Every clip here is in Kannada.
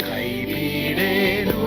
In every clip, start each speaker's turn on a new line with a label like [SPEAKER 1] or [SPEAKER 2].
[SPEAKER 1] ಕೈ ಬಿಡೇನು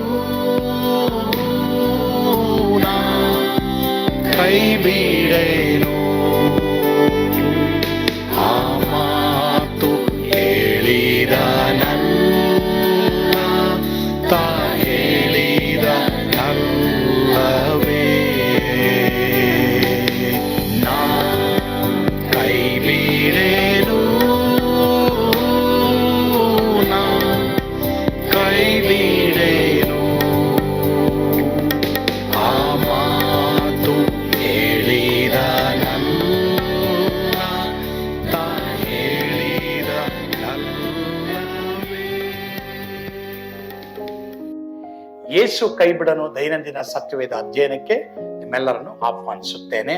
[SPEAKER 1] ಯೇಸು ಕೈ ಬಿಡನು ದೈನಂದಿನ ಸತ್ಯವೇದ ಅಧ್ಯಯನಕ್ಕೆ ನಿಮ್ಮೆಲ್ಲರನ್ನು ಆಹ್ವಾನಿಸುತ್ತೇನೆ.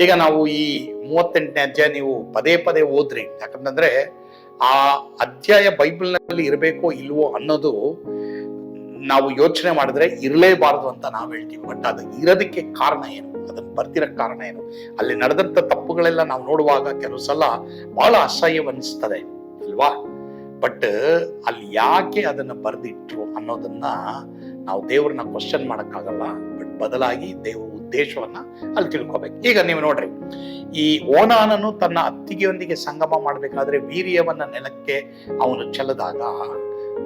[SPEAKER 1] ಈಗ ನಾವು ಈ ಮೂವತ್ತೆಂಟನೇ ಅಧ್ಯಾಯ ನೀವು ಪದೇ ಪದೇ ಓದ್ರಿ. ಯಾಕಂತಂದ್ರೆ ಆ ಅಧ್ಯಾಯ ಬೈಬಲ್ನಲ್ಲಿ ಇರಬೇಕೋ ಇಲ್ವೋ ಅನ್ನೋದು ನಾವು ಯೋಚನೆ ಮಾಡಿದ್ರೆ ಇರಲೇಬಾರದು ಅಂತ ನಾವು ಹೇಳ್ತೀವಿ. ಬಟ್ ಅದು ಇರೋದಕ್ಕೆ ಕಾರಣ ಏನು? ಅದನ್ನ ಬರ್ತಿರೋ ಕಾರಣ ಏನು? ಅಲ್ಲಿ ನಡೆದಂತ ತಪ್ಪುಗಳೆಲ್ಲ ನಾವು ನೋಡುವಾಗ ಕೆಲವು ಸಲ ಬಹಳ ಅಸಹ್ಯವನ್ನಿಸ್ತದೆ ಅಲ್ವಾ? ಬಟ್ ಅಲ್ಲಿ ಯಾಕೆ ಅದನ್ನ ಬರೆದಿಟ್ರು ಅನ್ನೋದನ್ನ ನಾವು ದೇವ್ರನ್ನ ಕ್ವಶನ್ ಮಾಡೋಕ್ಕಾಗಲ್ಲ ಬಟ್ ಬದಲಾಗಿ ದೇವ್ರ ಉದ್ದೇಶವನ್ನ ಅಲ್ಲಿ ತಿಳ್ಕೊಬೇಕು. ಈಗ ನೀವು ನೋಡ್ರಿ, ಈ ಓನಾನನು ತನ್ನ ಅತ್ತಿಗೆಯೊಂದಿಗೆ ಸಂಗಮ ಮಾಡಬೇಕಾದ್ರೆ ವೀರ್ಯವನ್ನ ನೆಲಕ್ಕೆ ಅವನು ಚೆಲ್ಲದಾಗ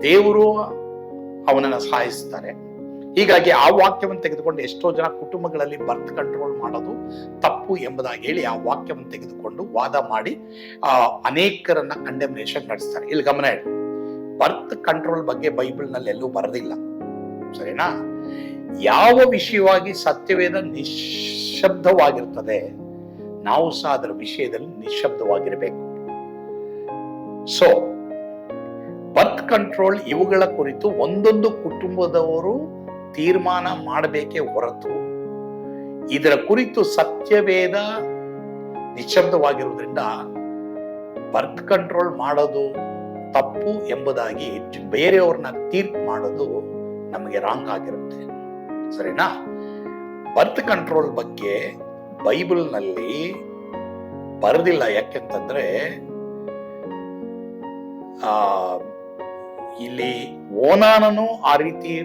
[SPEAKER 1] ದೇವರು ಅವನನ್ನ ಸಹಾಯಿಸ್ತಾರೆ. ಹೀಗಾಗಿ ಆ ವಾಕ್ಯವನ್ನು ತೆಗೆದುಕೊಂಡು ಎಷ್ಟೋ ಜನ ಕುಟುಂಬಗಳಲ್ಲಿ ಬರ್ತ್ ಕಂಟ್ರೋಲ್ ಮಾಡೋದು ತಪ್ಪು ಎಂಬುದಾಗಿ ಹೇಳಿ ಆ ವಾಕ್ಯವನ್ನು ತೆಗೆದುಕೊಂಡು ವಾದ ಮಾಡಿ, ಆ ಅನೇಕರನ್ನ ಕಂಡೆಮ್ನೇಷನ್ ನಡೆಸ್ತಾರೆ. ಇಲ್ಲಿ ಗಮನ ಇಡಿ ಬರ್ತ್ ಕಂಟ್ರೋಲ್ ಬಗ್ಗೆ ಬೈಬಲ್ನಲ್ಲಿ ಎಲ್ಲೂ ಬರೆದಿಲ್ಲ. ಸರಿನಾ? ಯಾವ ವಿಷಯವಾಗಿ ಸತ್ಯವೇದ ನಿಶಬ್ದವಾಗಿರ್ತದೆ, ನಾವು ಸಹ ಅದರ ವಿಷಯದಲ್ಲಿ ನಿಶಬ್ದವಾಗಿರಬೇಕು. ಸೊ ಬರ್ತ್ ಕಂಟ್ರೋಲ್ ಇವುಗಳ ಕುರಿತು ಒಂದೊಂದು ಕುಟುಂಬದವರು ತೀರ್ಮಾನ ಮಾಡಬೇಕೇ ಹೊರತು, ಇದರ ಕುರಿತು ಸತ್ಯವೇದ ನಿಶಬ್ದವಾಗಿರುವುದರಿಂದ ಬರ್ತ್ ಕಂಟ್ರೋಲ್ ಮಾಡೋದು ತಪ್ಪು ಎಂಬುದಾಗಿ ಬೇರೆಯವ್ರನ್ನ ತೀರ್ಪು ಮಾಡೋದು ನಮಗೆ ರಾಂಗ್ ಆಗಿರುತ್ತೆ. ಸರಿನಾ? ಬರ್ತ್ ಕಂಟ್ರೋಲ್ ಬಗ್ಗೆ ಬೈಬಲ್ನಲ್ಲಿ ಬರೆದಿಲ್ಲ. ಯಾಕೆಂತಂದ್ರೆ, ಆ, ಇಲ್ಲಿ ಓನಾನನು ಆ ರೀತಿ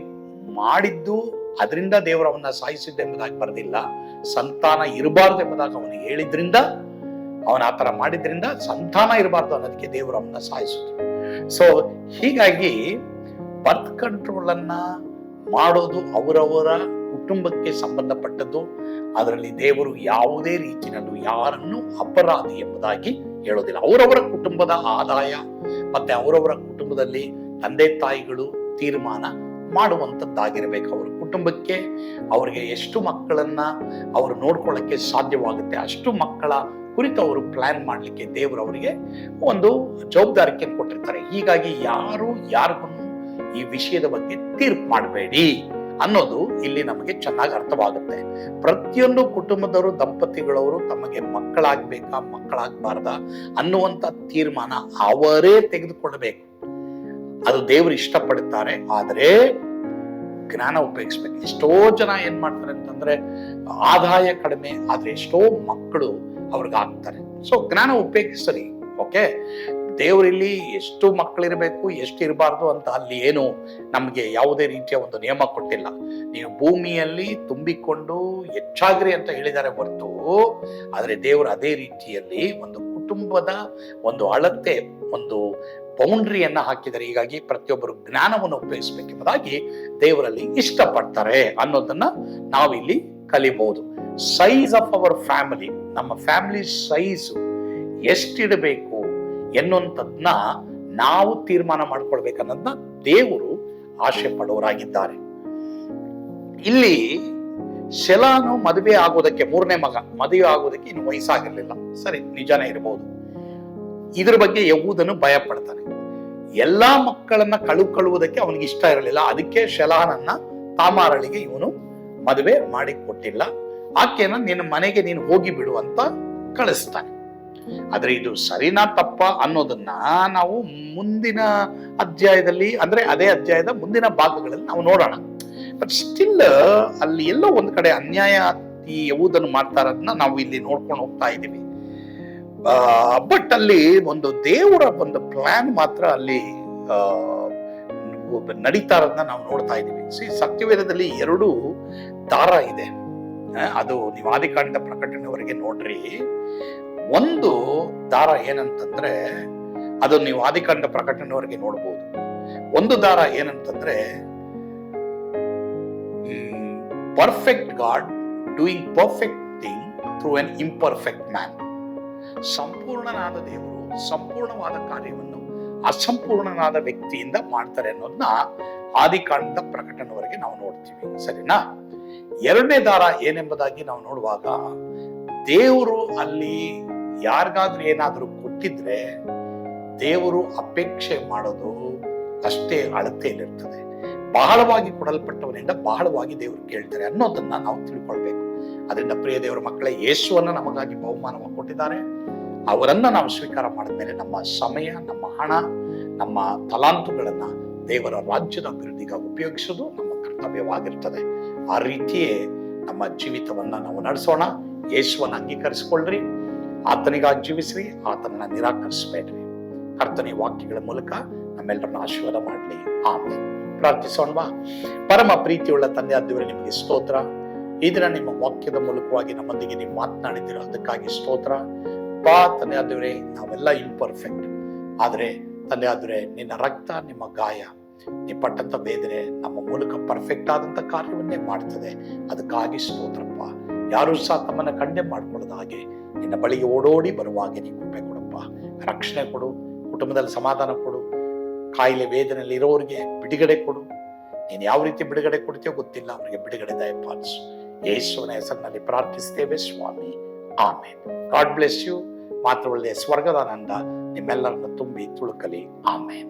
[SPEAKER 1] ಮಾಡಿದ್ದು ಅದರಿಂದ ದೇವರವನ್ನ ಸಾಯಿಸಿದ್ದೆ ಎಂಬುದಾಗಿ ಬರೆದಿಲ್ಲ. ಸಂತಾನ ಇರಬಾರ್ದು ಎಂಬುದಾಗಿ ಅವನು ಹೇಳಿದ್ರಿಂದ, ಅವನ ಆತರ ಮಾಡಿದ್ರಿಂದ ಸಂತಾನ ಇರಬಾರ್ದು ಅನ್ನೋದಕ್ಕೆ ದೇವರು ಅವನ್ನ ಸಾಯಿಸಿದ್ರು. ಸೊ ಹೀಗಾಗಿ ಬರ್ತ್ ಕಂಟ್ರೋಲ್ ಅನ್ನ ಮಾಡೋದು ಅವರವರ ಕುಟುಂಬಕ್ಕೆ ಸಂಬಂಧಪಟ್ಟದ್ದು. ಅದರಲ್ಲಿ ದೇವರು ಯಾವುದೇ ರೀತಿಯಲ್ಲೂ ಯಾರನ್ನು ಅಪರಾಧಿ ಎಂಬುದಾಗಿ ಹೇಳೋದಿಲ್ಲ. ಅವರವರ ಕುಟುಂಬದ ಆದಾಯ ಮತ್ತೆ ಅವರವರ ಕುಟುಂಬದಲ್ಲಿ ತಂದೆ ತಾಯಿಗಳು ತೀರ್ಮಾನ ಮಾಡುವಂಥದ್ದಾಗಿರ್ಬೇಕು. ಅವರ ಕುಟುಂಬಕ್ಕೆ ಅವರಿಗೆ ಎಷ್ಟು ಮಕ್ಕಳನ್ನ ಅವರು ನೋಡ್ಕೊಳ್ಳಕ್ಕೆ ಸಾಧ್ಯವಾಗುತ್ತೆ, ಅಷ್ಟು ಮಕ್ಕಳ ಕುರಿತು ಅವರು ಪ್ಲಾನ್ ಮಾಡಲಿಕ್ಕೆ ದೇವರು ಅವರಿಗೆ ಒಂದು ಜವಾಬ್ದಾರಿಕೆ ಕೊಟ್ಟಿರ್ತಾರೆ. ಹೀಗಾಗಿ ಯಾರು ಯಾರಿಗೂ ಈ ವಿಷಯದ ಬಗ್ಗೆ ತೀರ್ಪು ಮಾಡಬೇಡಿ ಅನ್ನೋದು ಇಲ್ಲಿ ನಮಗೆ ಚೆನ್ನಾಗಿ ಅರ್ಥವಾಗುತ್ತೆ. ಪ್ರತಿಯೊಂದು ಕುಟುಂಬದವರು ದಂಪತಿಗಳವರು ತಮಗೆ ಮಕ್ಕಳಾಗ್ಬೇಕಾ, ಮಕ್ಕಳಾಗಬಾರ್ದ ಅನ್ನುವಂತ ತೀರ್ಮಾನ ಅವರೇ ತೆಗೆದುಕೊಳ್ಳಬೇಕು. ಅದು ದೇವರು ಇಷ್ಟಪಡುತ್ತಾರೆ, ಆದರೆ ಜ್ಞಾನ ಉಪಯೋಗಿಸ್ಬೇಕು. ಎಷ್ಟೋ ಜನ ಏನ್ ಮಾಡ್ತಾರೆ ಅಂತಂದ್ರೆ, ಆದಾಯ ಕಡಿಮೆ, ಆದ್ರೆ ಎಷ್ಟೋ ಮಕ್ಕಳು ಅವ್ರಿಗೆ ಆಗ್ತಾರೆ ಸೊ ಜ್ಞಾನ ಉಪಯೋಗಿಸಲಿ ಓಕೆ ದೇವರಿಲ್ಲಿ ಎಷ್ಟು ಮಕ್ಕಳಿರಬೇಕು ಎಷ್ಟು ಇರಬಾರ್ದು ಅಂತ ಅಲ್ಲಿ ಏನು ನಮಗೆ ಯಾವುದೇ ರೀತಿಯ ಒಂದು ನಿಯಮ ಕೊಟ್ಟಿಲ್ಲ. ನೀವು ಭೂಮಿಯಲ್ಲಿ ತುಂಬಿಕೊಂಡು ಹೆಚ್ಚಾಗ್ರಿ ಅಂತ ಹೇಳಿದ್ದಾರೆ ಹೊರತು, ಆದರೆ ದೇವರು ಅದೇ ರೀತಿಯಲ್ಲಿ ಒಂದು ಕುಟುಂಬದ ಒಂದು ಅಳತೆ, ಒಂದು ಬೌಂಡ್ರಿಯನ್ನ ಹಾಕಿದ್ದಾರೆ. ಹೀಗಾಗಿ ಪ್ರತಿಯೊಬ್ಬರು ಜ್ಞಾನವನ್ನು ಉಪಯೋಗಿಸಬೇಕೆಂಬುದಾಗಿ ದೇವರಲ್ಲಿ ಇಷ್ಟಪಡ್ತಾರೆ ಅನ್ನೋದನ್ನ ನಾವಿಲ್ಲಿ ಕಲಿಬಹುದು ಸೈಜ್ ಆಫ್ ಅವರ್ ಫ್ಯಾಮಿಲಿ ನಮ್ಮ ಫ್ಯಾಮಿಲಿ ಸೈಜ್ ಎಷ್ಟಿಡಬೇಕು ಎನ್ನುವಂಥದ್ನ ನಾವು ತೀರ್ಮಾನ ಮಾಡ್ಕೊಳ್ಬೇಕನ್ನೋದನ್ನ ದೇವರು ಆಶೆ ಪಡೋರಾಗಿದ್ದಾರೆ ಇಲ್ಲಿ ಶೆಲಾನು ಮದುವೆ ಆಗೋದಕ್ಕೆ ಮೂರನೇ ಮಗ, ಮದುವೆ ಆಗೋದಕ್ಕೆ ಇನ್ನು ವಯಸ್ಸಾಗಿರ್ಲಿಲ್ಲ. ಸರಿ, ನಿಜಾನೇ ಇರಬಹುದು ಇದ್ರ ಬಗ್ಗೆ ಯಹೂದನು ಭಯ ಪಡ್ತಾನೆ ಎಲ್ಲಾ ಮಕ್ಕಳನ್ನ ಕಳುಕೊಳ್ಳುವುದಕ್ಕೆ ಅವನಿಗೆ ಇಷ್ಟ ಇರಲಿಲ್ಲ. ಅದಕ್ಕೆ ಶೆಲಾನನ್ನ ತಾಮಾರಳಿಗೆ ಇವನು ಮದುವೆ ಮಾಡಿ ಕೊಟ್ಟಿಲ್ಲ ಆಕೆನ ನಿನ್ನ ಮನೆಗೆ ನೀನು ಹೋಗಿ ಬಿಡು ಅಂತ ಕಳಿಸ್ತಾನೆ. ಆದ್ರೆ ಇದು ಸರಿನಾ ತಪ್ಪ ಅನ್ನೋದನ್ನ ನಾವು ಮುಂದಿನ ಅಧ್ಯಾಯದಲ್ಲಿ, ಅಂದ್ರೆ ಅದೇ ಅಧ್ಯಾಯದ ಮುಂದಿನ ಭಾಗಗಳಲ್ಲಿ ನಾವು ನೋಡೋಣ. ಬಟ್ ಸ್ಟಿಲ್ ಅಲ್ಲಿ ಎಲ್ಲೋ ಒಂದ್ ಕಡೆ ಅನ್ಯಾಯ ಈ ಯವುದನ್ನು ಮಾಡ್ತಾರದನ್ನ ನಾವು ಇಲ್ಲಿ ನೋಡ್ಕೊಂಡು ಹೋಗ್ತಾ ಇದ್ದೀವಿ. ಬಟ್ ಅಲ್ಲಿ ಒಂದು ದೇವರ ಒಂದು ಪ್ಲಾನ್ ಮಾತ್ರ ಅಲ್ಲಿ
[SPEAKER 2] ನಡೀತಾ ಇರೋದನ್ನ ನಾವು ನೋಡ್ತಾ ಇದ್ದೀವಿ. ಸಿ ಸತ್ಯವೇದದಲ್ಲಿ ಎರಡು ದಾರ ಇದೆ. ಅದು ನೀವು ಆದಿಕಾಂಡದ ಪ್ರಕಟಣೆವರೆಗೆ ನೋಡ್ರಿ. ಒಂದು ದಾರ ಏನಂತಂದ್ರೆ, ಅದು ನೀವು ಆದಿಕಾಂಡ ಪ್ರಕಟಣೆವರೆಗೆ ನೋಡ್ಬೋದು. ಒಂದು ದಾರ ಏನಂತಂದ್ರೆ perfect God doing perfect thing through an imperfect man ಸಂಪೂರ್ಣನಾದ ದೇವರು, ಸಂಪೂರ್ಣವಾದ ಕಾರ್ಯವನ್ನು ಅಸಂಪೂರ್ಣನಾದ ವ್ಯಕ್ತಿಯಿಂದ ಮಾಡ್ತಾರೆ ಅನ್ನೋದನ್ನ ಆದಿಕಾಂಡದ ಪ್ರಕಟಣೆವರೆಗೆ ನಾವು ನೋಡ್ತೀವಿ. ಸರಿನಾ? ಎರಡನೇ ದಾರ ಏನೆಂಬುದಾಗಿ ನಾವು ನೋಡುವಾಗ, ದೇವರು ಅಲ್ಲಿ ಯಾರಿಗಾದ್ರೂ ಏನಾದರೂ ಕೊಟ್ಟಿದ್ರೆ ದೇವರು ಅಪೇಕ್ಷೆ ಮಾಡೋದು ಅಷ್ಟೇ ಅಳತೆಯಲ್ಲಿರ್ತದೆ. ಬಹಳವಾಗಿ ಕೊಡಲ್ಪಟ್ಟವರಿಂದ ಬಹಳವಾಗಿ ದೇವರು ಕೇಳ್ತಾರೆ ಅನ್ನೋದನ್ನ ನಾವು ತಿಳ್ಕೊಳ್ಬೇಕು. ಅದರಿಂದ ಪ್ರಿಯ ದೇವರ ಮಕ್ಕಳೇ, ಯೇಸುವನ್ನ ನಮಗಾಗಿ ಬಹುಮಾನವನ್ನು ಕೊಟ್ಟಿದ್ದಾರೆ. ಅವರನ್ನ ನಾವು ಸ್ವೀಕಾರ ಮಾಡಿದ್ಮೇಲೆ ನಮ್ಮ ಸಮಯ, ನಮ್ಮ ಹಣ, ನಮ್ಮ ತಲಾಂತುಗಳನ್ನ ದೇವರ ರಾಜ್ಯದ ಅಭಿವೃದ್ಧಿಗೆ ಉಪಯೋಗಿಸೋದು ನಮ್ಮ ಕರ್ತವ್ಯವಾಗಿರ್ತದೆ. ಆ ರೀತಿಯೇ ನಮ್ಮ ಜೀವಿತವನ್ನ ನಾವು ನಡೆಸೋಣ. ಯೇಸುವನ್ನ ಅಂಗೀಕರಿಸಿಕೊಳ್ಳ್ರಿ. ಆತನಿಗಾಗಿ ಜೀವಿಸ್ರಿ ಆತನನ್ನ ನಿರಾಕರಿಸಬೇಡ್ರಿ. ಕರ್ತನೆ ವಾಕ್ಯಗಳ ಮೂಲಕ ನಮ್ಮೆಲ್ಲರನ್ನ ಆಶೀರ್ವಾದ ಮಾಡಲಿ. ಆಮೇಲೆ ಪ್ರಾರ್ಥಿಸೋಣವಾ? ಪರಮ ಪ್ರೀತಿಯುಳ್ಳ ತಂದೆ ಆದ್ಯವರೇ ನಿಮಗೆ ಸ್ತೋತ್ರ. ಈ ದಿನ ನಿಮ್ಮ ವಾಕ್ಯದ ಮೂಲಕವಾಗಿ ನಮ್ಮೊಂದಿಗೆ ನೀವು ಮಾತನಾಡಿದ್ದೀರೋ ಅದಕ್ಕಾಗಿ ಸ್ತೋತ್ರ. ಪಾ ತಂದೆ ಆದವರೇ, ನಾವೆಲ್ಲ ಇಂಪರ್ಫೆಕ್ಟ್ ಆದ್ರೆ ತಂದೆ ಆದ್ರೆ ನಿನ್ನ ರಕ್ತ, ನಿಮ್ಮ ಗಾಯ, ನೀ ಪಟ್ಟಂತ ವೇದನೆ ನಮ್ಮ ಮೂಲಕ ಪರ್ಫೆಕ್ಟ್ ಆದಂತ ಕಾರ್ಯವನ್ನೇ ಮಾಡ್ತದೆ. ಅದಕ್ಕಾಗಿ ಸ್ತೋತ್ರಪ್ಪ. ಯಾರು ಸಹ ತಮ್ಮನ್ನ ಕಂಡೆ ಮಾಡಿಕೊಳ್ಳದ ಹಾಗೆ ನಿನ್ನ ಬಳಿಗೆ ಓಡೋಡಿ ಬರುವ ಹಾಗೆ ನೀ ಕೃಪೆ ಕೊಡಪ್ಪ. ರಕ್ಷಣೆ ಕೊಡು, ಕುಟುಂಬದಲ್ಲಿ ಸಮಾಧಾನ ಕೊಡು, ಕಾಯಿಲೆ ವೇದನೆಯಲ್ಲಿ ಇರೋರಿಗೆ ಬಿಡುಗಡೆ ಕೊಡು. ನೀನು ಯಾವ ರೀತಿ ಬಿಡುಗಡೆ ಕೊಡ್ತೀಯೋ ಗೊತ್ತಿಲ್ಲ, ಅವರಿಗೆ ಬಿಡುಗಡೆ ದಯಪಾಲಿಸು ಯೇಸುವನ ಹೆಸರಿನಲ್ಲಿ ಪ್ರಾರ್ಥಿಸ್ತೇವೆ ಸ್ವಾಮಿ. ಆಮೇನ್. God bless you. ಮಾತ್ರವಲ್ಲದೆ ಸ್ವರ್ಗದ ಆನಂದ ನಿಮ್ಮೆಲ್ಲರನ್ನು ತುಂಬಿ ತುಳುಕಲಿ. ಆಮೇನ್.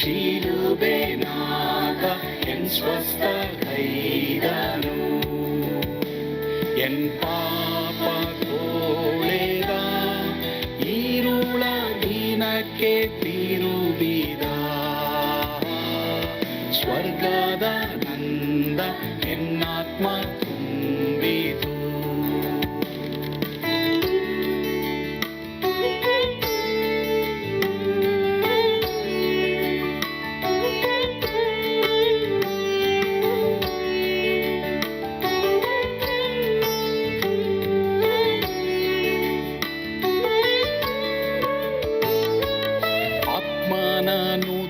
[SPEAKER 1] ಶಿಲುಬೆನಾದ ಎನ್ ಸ್ವಸ್ಥ ಕೈದನು ಎನ್ ಪಾಪ ತೋಳೆದ ಈರುಳ ದಿನಕ್ಕೆ ತಿರುಗಿದ ಸ್ವರ್ಗದ ನಂದ ಎನ್ನಾತ್ಮ